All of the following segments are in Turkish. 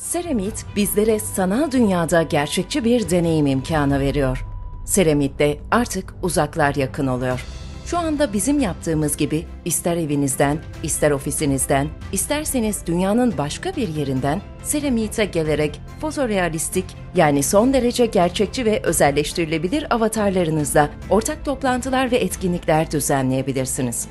Seramit bizlere sanal dünyada gerçekçi bir deneyim imkanı veriyor. Seramit'te artık uzaklar yakın oluyor. Şu anda bizim yaptığımız gibi ister evinizden, ister ofisinizden, isterseniz dünyanın başka bir yerinden Seramit'e gelerek fotorealistik yani son derece gerçekçi ve özelleştirilebilir avatarlarınızla ortak toplantılar ve etkinlikler düzenleyebilirsiniz.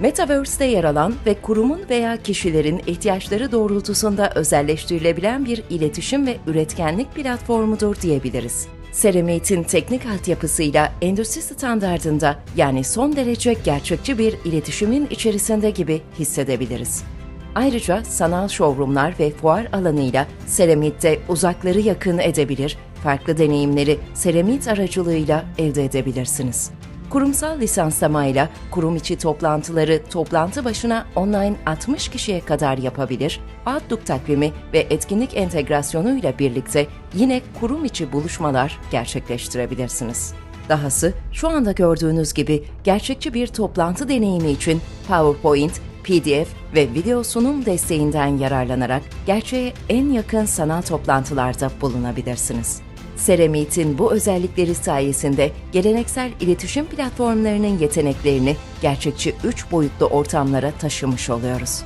Metaverse'de yer alan ve kurumun veya kişilerin ihtiyaçları doğrultusunda özelleştirilebilen bir iletişim ve üretkenlik platformudur diyebiliriz. Ceramate'in teknik altyapısıyla endüstri standardında yani son derece gerçekçi bir iletişimin içerisinde gibi hissedebiliriz. Ayrıca sanal showroomlar ve fuar alanıyla Seramit'te uzakları yakın edebilir, farklı deneyimleri Seramit aracılığıyla elde edebilirsiniz. Kurumsal lisanslamayla kurum içi toplantıları toplantı başına online 60 kişiye kadar yapabilir, Outlook takvimi ve etkinlik entegrasyonuyla birlikte yine kurum içi buluşmalar gerçekleştirebilirsiniz. Dahası şu anda gördüğünüz gibi gerçekçi bir toplantı deneyimi için PowerPoint, PDF ve video sunum desteğinden yararlanarak gerçeğe en yakın sanal toplantılarda bulunabilirsiniz. Seramit'in bu özellikleri sayesinde geleneksel iletişim platformlarının yeteneklerini gerçekçi 3 boyutlu ortamlara taşımış oluyoruz.